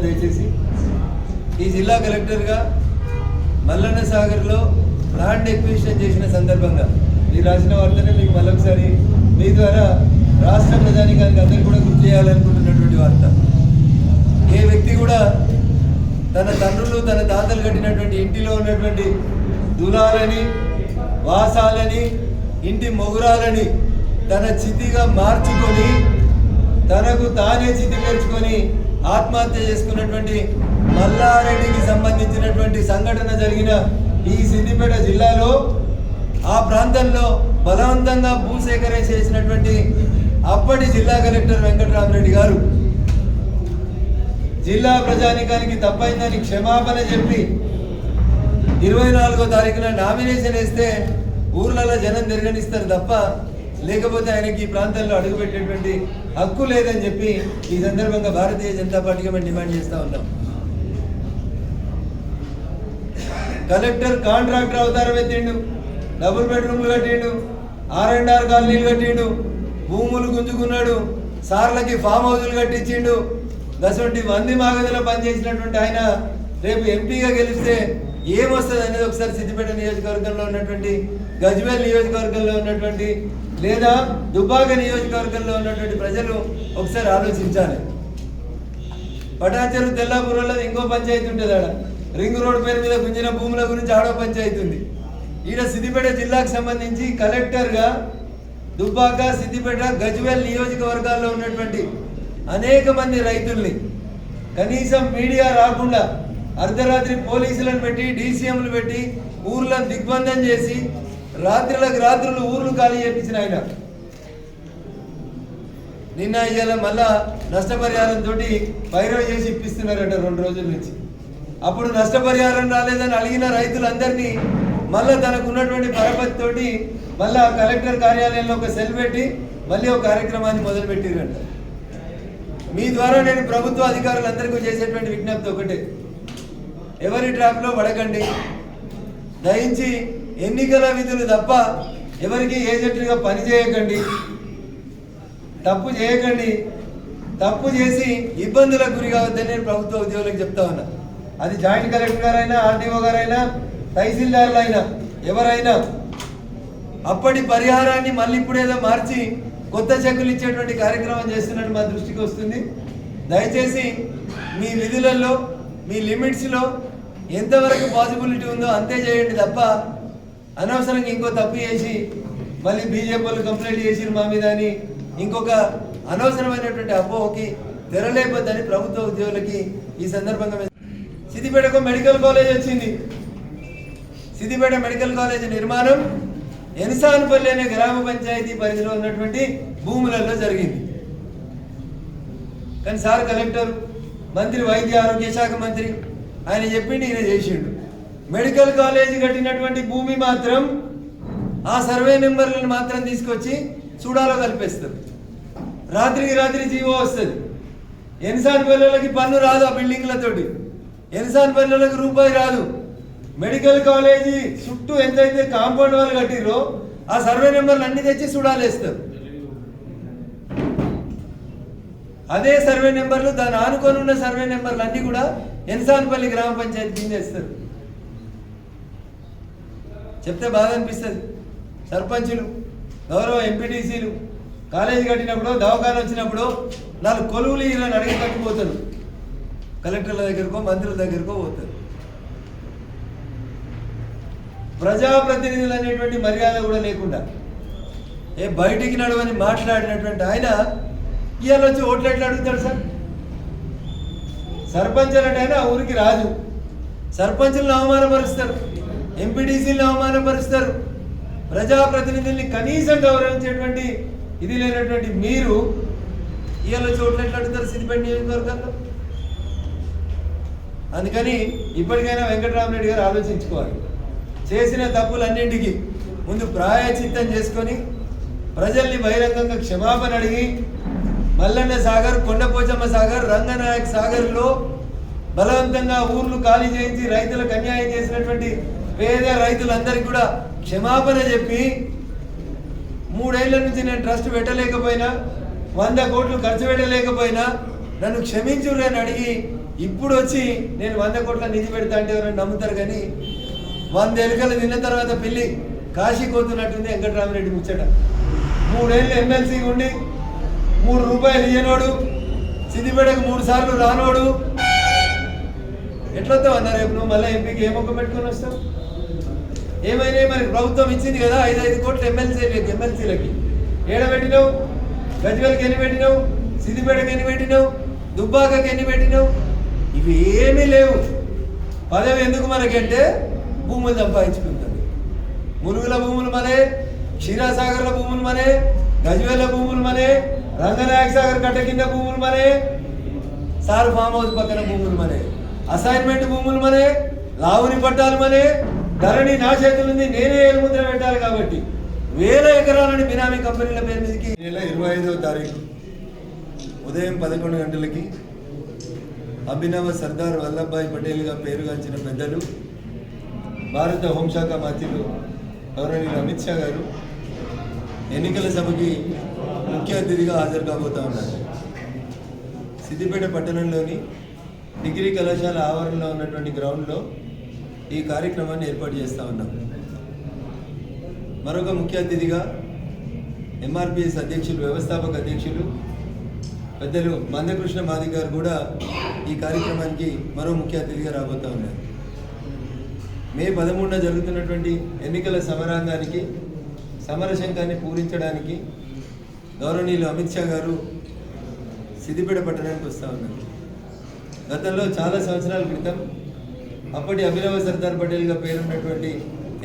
వింటారు దయచేసి ఈ జిల్లా కలెక్టర్గా మల్లన్న సాగర్లో ల్యాండ్ ఎక్విజిషన్ చేసిన సందర్భంగా మీరు రాసిన వార్తనే మీకు మళ్ళొకసారి మీ ద్వారా రాష్ట్ర ప్రధానికానికి అందరూ కూడా గుర్తు చేయాలనుకుంటున్నటువంటి వార్త. ఏ వ్యక్తి కూడా తన తండ్రులు తన తాతలు కట్టినటువంటి ఇంటిలో ఉన్నటువంటి దులాలని వాసాలని ఇంటి మొగురాలని తన చితిగా మార్చుకొని తనకు తానే చితి పెంచుకొని ఆత్మహత్య చేసుకున్నటువంటి మల్లారెడ్డికి సంబంధించినటువంటి సంఘటన జరిగిన ఈ సిద్దిపేట జిల్లాలో ఆ ప్రాంతంలో బలవంతంగా భూసేకరణ చేసినటువంటి అప్పటి జిల్లా కలెక్టర్ వెంకటరామరెడ్డి గారు జిల్లా ప్రజానికానికి తప్పైందని క్షమాపణ చెప్పి ఇరవై నాలుగో తారీఖున నామినేషన్ వేస్తే ఊర్లలో జనం నిర్గణిస్తారు తప్ప లేకపోతే ఆయనకి ఈ ప్రాంతంలో అడుగుపెట్టేటువంటి హక్కు లేదని చెప్పి ఈ సందర్భంగా భారతీయ జనతా పార్టీగా మేము డిమాండ్ చేస్తూ ఉన్నాం. కలెక్టర్ కాంట్రాక్టర్ అవతారం ఎత్తిండు డబుల్ బెడ్రూమ్లు కట్టిండు ఆర్ అండ్ ఆర్ కాలనీలు కట్టిండు భూములు గుంజుకున్నాడు సార్లకి ఫామ్ హౌజులు కట్టించిండు. దసంటి మంది మాగదిలో పనిచేసినటువంటి ఆయన రేపు ఎంపీగా గెలిస్తే ఏమొస్తుంది అనేది ఒకసారి సిద్దిపేట నియోజకవర్గంలో ఉన్నటువంటి గజ్వేల్ నియోజకవర్గంలో ఉన్నటువంటి లేదా దుబ్బాక నియోజకవర్గంలో ఉన్నటువంటి ప్రజలు ఒకసారి ఆలోచించాలి. పటాచెరు తెల్లాపూర్లో ఇంకో పంచాయతీ ఉంటుంది ఆడ. రింగ్ రోడ్ పేరు మీద గుంజిన భూముల గురించి ఆడో పంచాయతీ ఉంది. ఈడ సిద్దిపేట జిల్లాకు సంబంధించి కలెక్టర్గా దుబ్బాక సిద్దిపేట గజ్వేల్ నియోజకవర్గాల్లో ఉన్నటువంటి అనేక మంది రైతుల్ని కనీసం మీడియా రాకుండా అర్ధరాత్రి పోలీసులను పెట్టి డీసీఎంలు పెట్టి ఊర్లను దిగ్బంధం చేసి రాత్రులకు రాత్రులు ఊర్లు ఖాళీ చేపించిన ఆయన. నిన్న ఇవాళ మళ్ళా నష్టపరిహారం తోటి పైరవ చేసి ఇప్పిస్తున్నారట రెండు రోజుల నుంచి. అప్పుడు నష్టపరిహారం రాలేదని అడిగిన రైతులందరినీ మళ్ళీ తనకు ఉన్నటువంటి పరపతి తోటి మళ్ళా కలెక్టర్ కార్యాలయంలో ఒక సెల్ పెట్టి మళ్ళీ ఒక కార్యక్రమాన్ని మొదలుపెట్టిరంట. మీ ద్వారా నేను ప్రభుత్వ అధికారులందరికీ చేసేటువంటి విజ్ఞప్తి ఒకటే. ఎవరి ట్రాప్లో పడకండి. దయించి ఎన్నికల విధులు తప్ప ఎవరికి ఏజెంట్లుగా పని చేయకండి. తప్పు చేయకండి. తప్పు చేసి ఇబ్బందులకు గురి కావద్దని నేను ప్రభుత్వ ఉద్యోగులకు చెప్తా ఉన్నా. అది జాయింట్ కలెక్టర్ గారైనా ఆర్డీఓ గారైనా తహసీల్దార్లు అయినా ఎవరైనా అప్పటి పరిహారాన్ని మళ్ళీ ఇప్పుడేదో మార్చి కొత్త చెక్కులు ఇచ్చేటువంటి కార్యక్రమం చేస్తున్నట్టు మా దృష్టికి వస్తుంది. దయచేసి మీ విధులలో మీ లిమిట్స్లో ఎంతవరకు పాసిబిలిటీ ఉందో అంతే చేయండి తప్ప అనవసరంగా ఇంకో తప్పు చేసి మళ్ళీ బీజేపీ వాళ్ళు కంప్లైంట్ చేసిరు మా మీద అని ఇంకొక అనవసరమైనటువంటి అపోహకి తెరలేకపోద్దని ప్రభుత్వ ఉద్యోగులకి ఈ సందర్భంగా సిద్దిపేటకు మెడికల్ కాలేజ్ వచ్చింది. సిద్దిపేట మెడికల్ కాలేజ్ నిర్మాణం ఎన్సాన్పల్లి అనే గ్రామ పంచాయతీ పరిధిలో ఉన్నటువంటి భూములలో జరిగింది. కానీ సార్ కలెక్టర్ మంత్రి వైద్య ఆరోగ్య శాఖ మంత్రి ఆయన చెప్పిండి ఈయన చేసిండు. మెడికల్ కాలేజ్ కట్టినటువంటి భూమి మాత్రం ఆ సర్వే నెంబర్లను మాత్రం తీసుకొచ్చి చూడాలో కల్పిస్తారు రాత్రికి రాత్రి జీవో వస్తుంది. ఎన్సాన్ పల్లెలకి పన్ను రాదు ఆ బిల్డింగ్లతోటి. ఎన్సాన్ పల్లెలకు రూపాయి రాదు. మెడికల్ కాలేజీ చుట్టూ ఎంతైతే కాంపౌండ్ వాళ్ళు కట్టిరో ఆ సర్వే నెంబర్లు అన్ని తెచ్చి చూడాలేస్తారు. అదే సర్వే నెంబర్లు దాని ఆనుకొని ఉన్న సర్వే నెంబర్లు అన్ని కూడా ఎన్సాన్పల్లి గ్రామ పంచాయతీ కింద వేస్తారు చెప్తే బాధ అనిపిస్తుంది. సర్పంచులు గౌరవ ఎంపీటీసీలు కాలేజీ కట్టినప్పుడు దవాఖాన వచ్చినప్పుడు నాలుగు కొలువులు ఇలా అడిగి కట్టిపోతారు కలెక్టర్ల దగ్గరకో మంత్రుల దగ్గరకో పోతారు. ప్రజాప్రతినిధులు అనేటువంటి మర్యాద కూడా లేకుండా ఏ బయటికి నడవని మాట్లాడినటువంటి ఆయన ఇవాళ వచ్చి ఓట్లు ఎట్లా అడుగుతాడు సార్. సర్పంచ్ అంటే ఆయన ఆ ఊరికి రాజు సర్పంచులను అవమానపరుస్తారు. ఎంపీటీసీలను అవమానపరుస్తారు. ప్రజాప్రతినిధుల్ని కనీసం గౌరవించేటువంటి ఇది లేనటువంటి మీరు ఇవాళ చోట్ల ఓట్లు ఎట్లా అడుగుతారు సిద్దిపేట నియోజకవర్గంలో అందుకని ఇప్పటికైనా వెంకటరామరెడ్డి గారు ఆలోచించుకోవాలి. చేసిన తప్పులన్నింటికి ముందు ప్రాయచిత్తం చేసుకొని ప్రజల్ని బహిరంగంగా క్షమాపణ అడిగి మల్లన్న సాగర్ కొండపోచమ్మ సాగర్ రంగనాయక్ సాగర్లో బలవంతంగా ఊర్లు ఖాళీ చేయించి రైతులకు అన్యాయం చేసినటువంటి పేద రైతులందరికీ కూడా క్షమాపణ చెప్పి మూడేళ్ళ నుంచి నేను ట్రస్ట్ పెట్టలేకపోయినా వంద కోట్లు ఖర్చు పెట్టలేకపోయినా నన్ను క్షమించురు అని అడిగి ఇప్పుడు వచ్చి నేను వంద కోట్ల నిధి పెడతా అంటే ఎవరైనా నమ్ముతారు కానీ వంద ఎలుకలు తిన్న తర్వాత పెళ్ళి కాశీ కోతున్నట్టుంది వెంకటరామరెడ్డి ముచ్చట. మూడేళ్ళు ఎమ్మెల్సీ ఉండి మూడు రూపాయలు ఇయ్యనోడు సిద్దిపేటకు మూడు సార్లు రానోడు. ఎట్లా అన్నారు రేపు నువ్వు మళ్ళీ ఎంపీకి ఏ మొక్క పెట్టుకొని వస్తావు? ఏమైనా మరి ప్రభుత్వం ఇచ్చింది కదా ఐదు ఐదు కోట్లు ఎమ్మెల్సీలకి. ఎమ్మెల్సీలకి ఏడబెట్టినావు గజ్వెల్కి ఎన్ని పెట్టినావు? సిద్దిపేటకి ఎన్ని పెట్టినావు? దుబ్బాకకి ఎన్ని పెట్టినావు? ఇవి ఏమీ లేవు. పదవి ఎందుకు మనకంటే భూములు సంపాదించుకుంటుంది. మునుగుల భూములు మనే క్షీరాసాగర్ల భూములు మనే గజ్వేల భూములు మనే రంగనాయక సాగర్ కట్ట కింద భూములు మనే సార్ ఫామ్ హౌస్ పక్కన భూములు మనే అసైన్మెంట్ భూములు మనే లావుని పట్టాలు మనే ధరణి నా చేతులుంది నేనే ఏలుముద్ర పెట్టాలి కాబట్టి వేల ఎకరాలని బినామీ కంపెనీల పేరు మీదకి నెల ఇరవై ఐదవ తారీఖు. ఉదయం పదకొండు గంటలకి అభినవ సర్దార్ వల్లభాయ్ పటేల్గా పేరుగాంచిన పెద్దలు భారత హోంశాఖ మంత్రులు గౌరవనీయులు అమిత్ షా గారు ఎన్నికల సభకి ముఖ్య అతిథిగా హాజరు కాబోతా ఉన్నారు. సిద్దిపేట పట్టణంలోని డిగ్రీ కళాశాల ఆవరణలో ఉన్నటువంటి గ్రౌండ్లో ఈ కార్యక్రమాన్ని ఏర్పాటు చేస్తూ ఉన్నాం. మరొక ముఖ్య అతిథిగా ఎంఆర్పిఎస్ అధ్యక్షులు వ్యవస్థాపక అధ్యక్షులు పెద్దలు మందకృష్ణ మాది గారు కూడా ఈ కార్యక్రమానికి మరో ముఖ్య అతిథిగా రాబోతా ఉన్నారు. మే పదమూడున జరుగుతున్నటువంటి ఎన్నికల సమరాంగానికి సమరశంఖాన్ని పూరించడానికి గౌరవనీయులు అమిత్ షా గారు సిద్దిపేట పట్టణానికి వస్తూ ఉన్నారు. గతంలో చాలా సంవత్సరాల క్రితం అప్పటి అభినవ సర్దార్ పటేల్గా పేరున్నటువంటి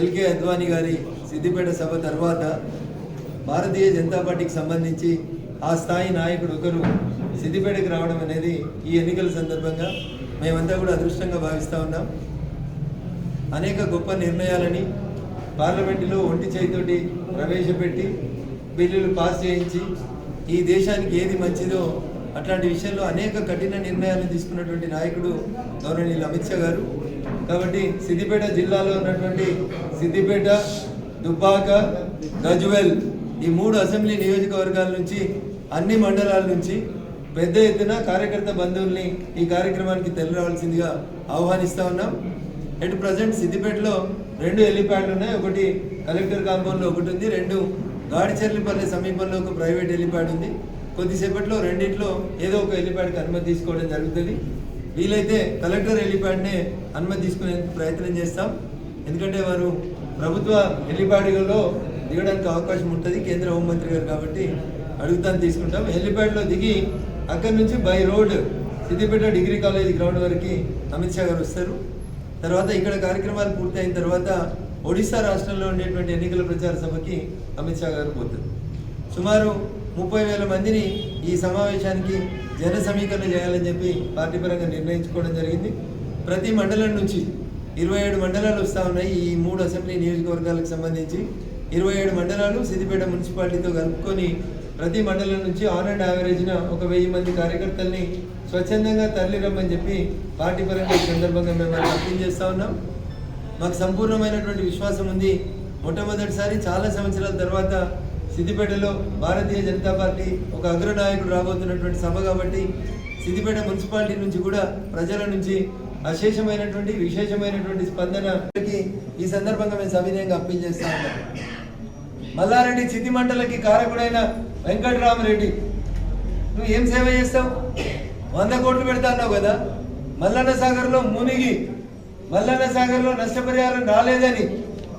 ఎల్కే అద్వానీ గారి సిద్దిపేట సభ తర్వాత భారతీయ జనతా పార్టీకి సంబంధించి ఆ స్థాయి నాయకుడు ఒకరు సిద్దిపేటకు రావడం అనేది ఈ ఎన్నికల సందర్భంగా మేమంతా కూడా అదృష్టంగా భావిస్తూ ఉన్నాం. అనేక గొప్ప నిర్ణయాలని పార్లమెంటులో ఒంటి చేతితోటి ప్రవేశపెట్టి బిల్లులు పాస్ చేయించి ఈ దేశానికి ఏది మంచిదో అట్లాంటి విషయంలో అనేక కఠిన నిర్ణయాలను తీసుకున్నటువంటి నాయకుడు గౌరవనీయులు అమిత్ షా గారు. కాబట్టి సిద్దిపేట జిల్లాలో ఉన్నటువంటి సిద్దిపేట దుబ్బాక గజ్వెల్ ఈ మూడు అసెంబ్లీ నియోజకవర్గాల నుంచి అన్ని మండలాల నుంచి పెద్ద ఎత్తున కార్యకర్త బంధువుల్ని ఈ కార్యక్రమానికి తెలియరావాల్సిందిగా ఆహ్వానిస్తూ ఉన్నాం. ఎటు ప్రజెంట్ సిద్దిపేటలో రెండు హెలిప్యాడ్లు ఉన్నాయి. ఒకటి కలెక్టర్ కాంపౌండ్లో ఒకటి ఉంది. రెండు గాడిచెర్లిపల్లి సమీపంలో ఒక ప్రైవేట్ హెలిప్యాడ్ ఉంది. కొద్దిసేపట్లో రెండిట్లో ఏదో ఒక హెలిప్యాడ్కి అనుమతి తీసుకోవడం జరుగుతుంది. వీలైతే కలెక్టర్ హెలిప్యాడ్ని అనుమతి తీసుకునేందుకు ప్రయత్నం చేస్తాం. ఎందుకంటే వారు ప్రభుత్వ హెలిప్యాడ్లో దిగడానికి అవకాశం ఉంటుంది కేంద్ర హోంమంత్రి గారు కాబట్టి అడుగుతాను తీసుకుంటాం. హెలిప్యాడ్లో దిగి అక్కడి నుంచి by road Siddipet degree college ground వరకు అమిత్ షా గారు వస్తారు. తర్వాత ఇక్కడ కార్యక్రమాలు పూర్తయిన తర్వాత ఒడిశా రాష్ట్రంలో ఉండేటువంటి ఎన్నికల ప్రచార సభకి అమిత్ షా గారు పోతారు. సుమారు ముప్పై వేల మందిని ఈ సమావేశానికి జన సమీకరణ చేయాలని చెప్పి పార్టీ పరంగా నిర్ణయించుకోవడం జరిగింది. ప్రతి మండలం నుంచి ఇరవై ఏడు మండలాలు వస్తూ ఉన్నాయి ఈ మూడు అసెంబ్లీ నియోజకవర్గాలకు సంబంధించి. ఇరవై ఏడు మండలాలు సిద్దిపేట మున్సిపాలిటీతో కలుపుకొని ప్రతి మండలం నుంచి ఆన్ అండ్ యావరేజ్న ఒక వెయ్యి మంది కార్యకర్తల్ని స్వచ్ఛందంగా తరలిరమ్మని చెప్పి పార్టీ పరంగా ఈ సందర్భంగా మేము వాళ్ళకి అప్పీల్ చేస్తూ ఉన్నాం. మాకు సంపూర్ణమైనటువంటి విశ్వాసం ఉంది. మొట్టమొదటిసారి చాలా సంవత్సరాల తర్వాత సిద్దిపేటలో భారతీయ జనతా పార్టీ ఒక అగ్రనాయకుడు రాబోతున్నటువంటి సభ కాబట్టి సిద్దిపేట మున్సిపాలిటీ నుంచి కూడా ప్రజల నుంచి అశేషమైనటువంటి విశేషమైనటువంటి స్పందనకి ఈ సందర్భంగా మేము సవినయంగా అప్పీల్ చేస్తా ఉన్నాం. మల్లారెడ్డి సిద్ధి మంటలకి కారకుడైన వెంకటరామరెడ్డి నువ్వు ఏం సేవ చేస్తావు? వంద కోట్లు పెడతా అన్నావు కదా? మల్లన్న సాగర్లో మునిగి మల్లన్న సాగర్లో నష్టపరిహారం రాలేదని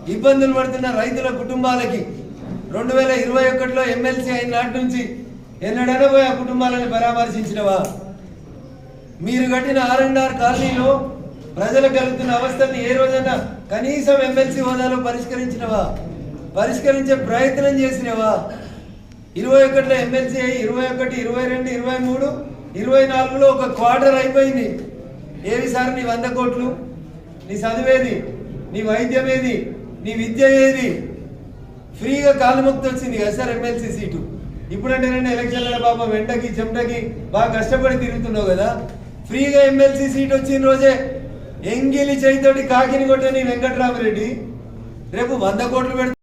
ఇబ్బందులు పడుతున్న రైతుల కుటుంబాలకి రెండు వేల ఇరవై ఒకటిలో ఎమ్మెల్సీ అయిన నాటి నుంచి ఎన్నడైనా పోయి ఆ కుటుంబాలను పరామర్శించినవా? మీరు కట్టిన ఆర్ అండ్ ఆర్ కాలనీలో ప్రజలకు కలుగుతున్న అవస్థల్ని ఏ రోజైనా కనీసం ఎమ్మెల్సీ హోదాలో పరిష్కరించినవా? పరిష్కరించే ప్రయత్నం చేసినవా? ఇరవై ఒకటిలో ఎమ్మెల్సీ అయ్యి ఇరవై ఒకటి ఇరవై రెండు ఇరవై మూడు ఇరవై నాలుగులో ఒక క్వార్టర్ అయిపోయింది. ఏవి సార్ నీ వంద కోట్లు? నీ చదివేది? నీ వైద్యం ఏది నీ విద్య ఏది? ఫ్రీగా కాలుముక్తి వచ్చింది కదా సార్ ఎమ్మెల్సీ సీటు. ఇప్పుడంటే నేను ఎలక్షన్ల పాపం వెంటకి చెమటకి బాగా కష్టపడి తిరుగుతున్నావు కదా. ఫ్రీగా ఎమ్మెల్సీ సీట్ వచ్చిన రోజే ఎంగిలి చేయితోటి కాకిని కొట్టని వెంకట్రామరెడ్డి. రేపు వంద కోట్లు పెడుతుంది